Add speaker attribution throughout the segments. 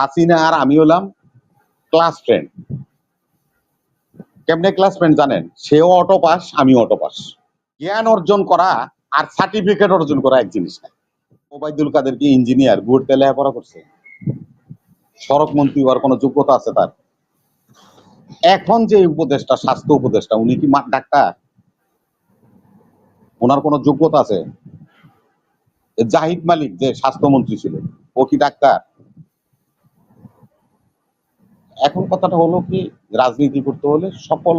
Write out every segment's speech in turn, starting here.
Speaker 1: হাসিনা আর আমি হলাম ক্লাস ফ্রেন্ড কেমনে ক্লাস ফ্রেন্ড জানেন? সেও অটো পাস আমিও অটো পাস জ্ঞান অর্জন করা আর সার্টিফিকেট অর্জন করা এক জিনিস না ওবায়দুল কাদের কি ইঞ্জিনিয়ার গুড়তে লেখাপড়া করছে। সড়ক মন্ত্রী হওয়ার কোনো যোগ্যতা আছে তার? এখন যে উপদেষ্টা, স্বাস্থ্য উপদেষ্টা, উনি কি ডাক্তার? ওনার কোনো যোগ্যতা আছে? জাহিদ মালিক যে স্বাস্থ্যমন্ত্রী ছিল ও কি ডাক্তার? এখন কথাটা হলো কি, রাজনীতি করতে হলে সকল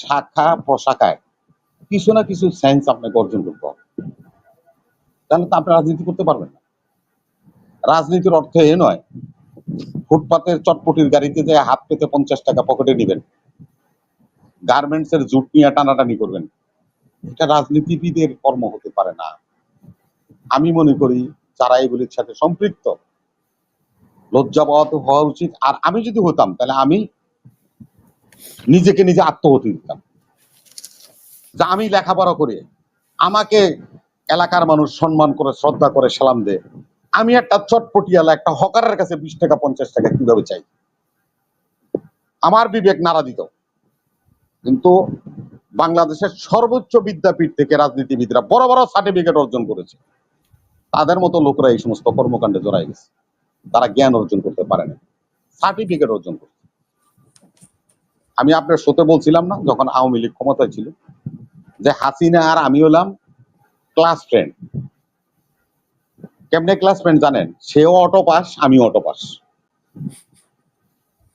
Speaker 1: শাখা প্রশাখায় কিছু না কিছু সায়েন্স আপনাকে অর্জন করতে হবে। তাহলে তো আপনি রাজনীতি করতে পারবেন না। রাজনীতির অর্থ এ নয়, ফুটপাতের চটপটির গাড়িতে যে হাত পেতে পঞ্চাশ টাকা পকেটে নেবেন গার্মেন্টস এর জুট নিয়ে টানাটানি করবেন, এটা রাজনীতিবিদের কর্ম হতে পারে না। আমি মনে করি যারা এগুলির সাথে সম্পৃক্ত লজ্জাবহত হওয়া উচিত। আর আমি যদি হতাম, তাহলে আমি নিজেকে নিজে আত্মহতি দিতাম যা আমি লেখাপড়া করে, আমাকে এলাকার মানুষ সম্মান করে, শ্রদ্ধা করে, সালাম দেয়, আমি একটা চটপটিয়ালা, একটা হকারের কাছে বিশ টাকা, পঞ্চাশ টাকা কীভাবে চাই? আমার বিবেক নাড়া দিত। কিন্তু বাংলাদেশের সর্বোচ্চ বিদ্যাপীঠ থেকে রাজনীতিবিদরা বড় বড় সার্টিফিকেট অর্জন করেছে। তাদের মতো লোকরা এই সমস্ত কর্মকাণ্ডে জড়াই গেছে। তারা জ্ঞান অর্জন করতে পারে না সার্টিফিকেট অর্জন করতে। আমি আপনার সাথে বলছিলাম না, যখন আওয়ামী লীগ ক্ষমতায় ছিল, যে হাসিনা আর আমি হলাম ক্লাস ফ্রেন্ড কেমনে ক্লাস ফ্রেন্ড জানেন? সেও অটো পাস আমিও অটো পাস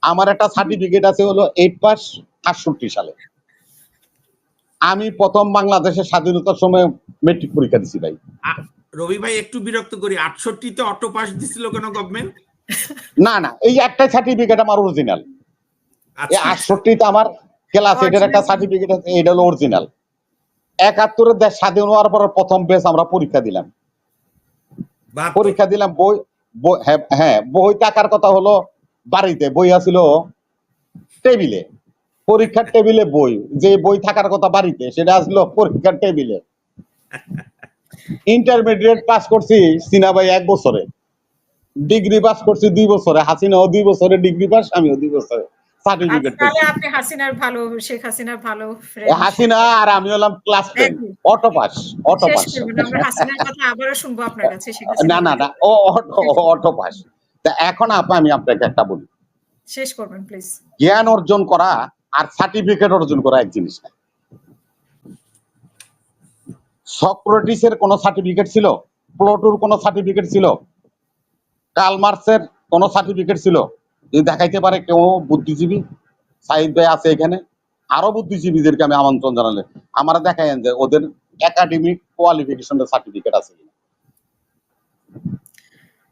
Speaker 1: আমার একটা সার্টিফিকেট আছে হলো এইট পাস আটষট্টি সালে। আমি প্রথম বাংলাদেশের স্বাধীনতার সময় মেট্রিক পরীক্ষা দিছি ভাই।
Speaker 2: রবি ভাই একটু বিরক্ত করি আটষট্টিতে অটো পাস দিছিল কেন গভর্নমেন্ট
Speaker 1: না না এই একটা সার্টিফিকেট আমার অরিজিনাল এই
Speaker 2: আচ্ছা
Speaker 1: আটষট্টিতে আমার ক্লাস এটার একটা সার্টিফিকেট আছে এটা হলো অরিজিনাল একাত্তরের দেশ স্বাধীন হওয়ার পর প্রথম বেশ আমরা পরীক্ষা দিলাম। পরীক্ষা দিলাম বই বই- হ্যাঁ হ্যাঁ বই টাকার কথা হলো বাড়িতে বই আছিল টেবিলে। পরীক্ষার টেবিলে বই যে বই থাকার কথা বাড়িতে সেটা আসলো পরীক্ষার টেবিলে। ইন্টারমিডিয়েট পাস করছি সিনা ভাই এক বছরে। ডিগ্রি পাস করছি দুই বছরে হাসিনাও দুই বছরে ডিগ্রি পাস আমিও দুই বছরে। সার্টিফিকেট
Speaker 3: তাহলে আপনি হাসিনার ভালো শেখ হাসিনার ভালো
Speaker 1: হাসিনা আর আমি হলাম ক্লাস টেন
Speaker 3: একদম।
Speaker 1: অটো পাস অটো পাস
Speaker 3: আমরা হাসিনার কথা আবারও শুনব আপনার কাছে
Speaker 1: না না না ও অটো অটো পাস তা এখন আপা আমি আপনাকে একটা বলি।
Speaker 3: শেষ করবেন প্লিজ
Speaker 1: জ্ঞান অর্জন করা আর সার্টিফিকেট অর্জন করা এক জিনিস না। সক্রেটিসের কোনো সার্টিফিকেট ছিল? প্লোটোর কোনো সার্টিফিকেট ছিল? কার্ল মার্কসের কোনো সার্টিফিকেট ছিল? যদি দেখাইতে পারে কেউ বুদ্ধিজীবী? সাহিদ ভাই আছে এখানে। আরও বুদ্ধিজীবীদেরকে আমি আমন্ত্রণ জানালে। আমরা দেখাইন যে ওদের একাডেমিক কোয়ালিফিকেশনের সার্টিফিকেট আছে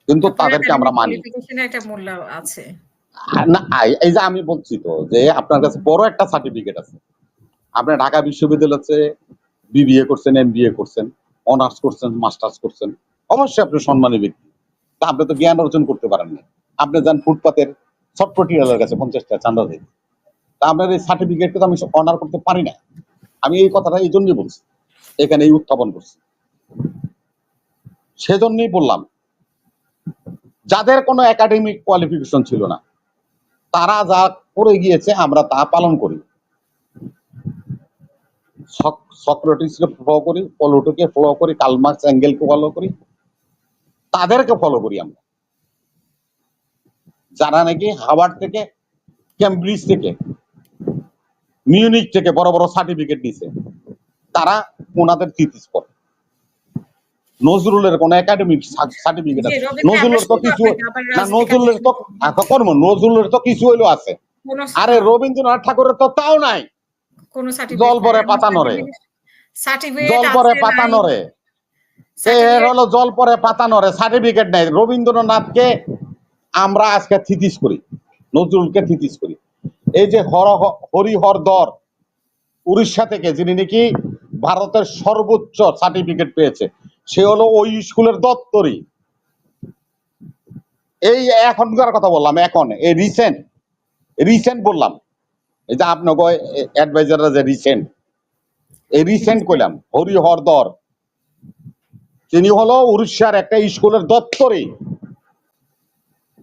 Speaker 1: কিন্তু তাদেরকে আমরা মানি।
Speaker 3: আছে।
Speaker 1: না এই- যে আমি বলছি তো যে আপনার কাছে বড় একটা সার্টিফিকেট আছে। আপনার ঢাকা বিশ্ববিদ্যালয়ে বিবিএ করছেন এমবিএ করছেন অনার্স করছেন মাস্টার্স করছেন, অবশ্যই আপনি সম্মানী ব্যক্তি। তা আপনি তো জ্ঞান অর্জন করতে পারেন না। আপনি যান ফুটপাতের সফটওয়্যারের কাছে পঞ্চাশটা চান্দা দেন তা আপনার এই সার্টিফিকেটটা তো আমি অনার করতে পারি না। আমি এই কথাটা এই জন্যই বলছি। এখানে এই উত্থাপন করছি। সেজন্যই বললাম, যাদের কোনো একাডেমিক কোয়ালিফিকেশন ছিল না, তারা যা করে গিয়েছে, আমরা তা পালন করি। সক্রেটিসকে ফলো করি পলোটোকে ফলো করি কালমার্কস অ্যাঙ্গেলকে ফলো করি তাদেরকে ফলো করি আমরা। যারা নাকি হাওয়ার্ড থেকে ক্যামব্রিজ থেকে মিউনিক থেকে বড় বড় সার্টিফিকেট নিছে তারা ওনাদের থিতিস পড়ে নজরুলের কোন একাডেমিক সার্টিফিকেট আছে। নজরুলের তো কিছু না নজরুলের তো কর্ম নজরুলের তো কিছু হইল আছে। আরে রবীন্দ্রনাথ ঠাকুরের তো তাও নাই।
Speaker 3: কোনো
Speaker 1: জল পরে পাতা নড়ে।
Speaker 3: সার্টিফিকেট
Speaker 1: জল পরে পাতা নড়ে সে হলো জল পরে পাতা নড়ে সার্টিফিকেট নাই। রবীন্দ্রনাথকে আমরা আজকে থিতিস করি নজরুলকে থিতিস করি। এই যে হর হরিহর দর উড়িষ্যা থেকে যিনি নাকি ভারতের সর্বোচ্চ সার্টিফিকেট পেয়েছে সে হলো ওই স্কুলের দত্তরই এই এখনকার কথা বললাম এখন এই রিসেন্ট রিসেন্ট বললাম। এই যে কয় অ্যাডভাইজাররা যে রিসেন্ট এই রিসেন্ট কইলাম, হরি দর। তিনি হলো উড়িষ্যার একটা স্কুলের দপ্তরে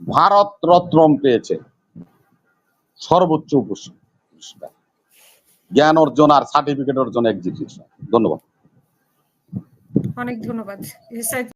Speaker 1: ভারত রত্নম পেয়েছে। সর্বোচ্চ পুরস্কার। জ্ঞান অর্জন আর সার্টিফিকেট অর্জন এক্সিকিউশন ধন্যবাদ।
Speaker 3: অনেক ধন্যবাদ।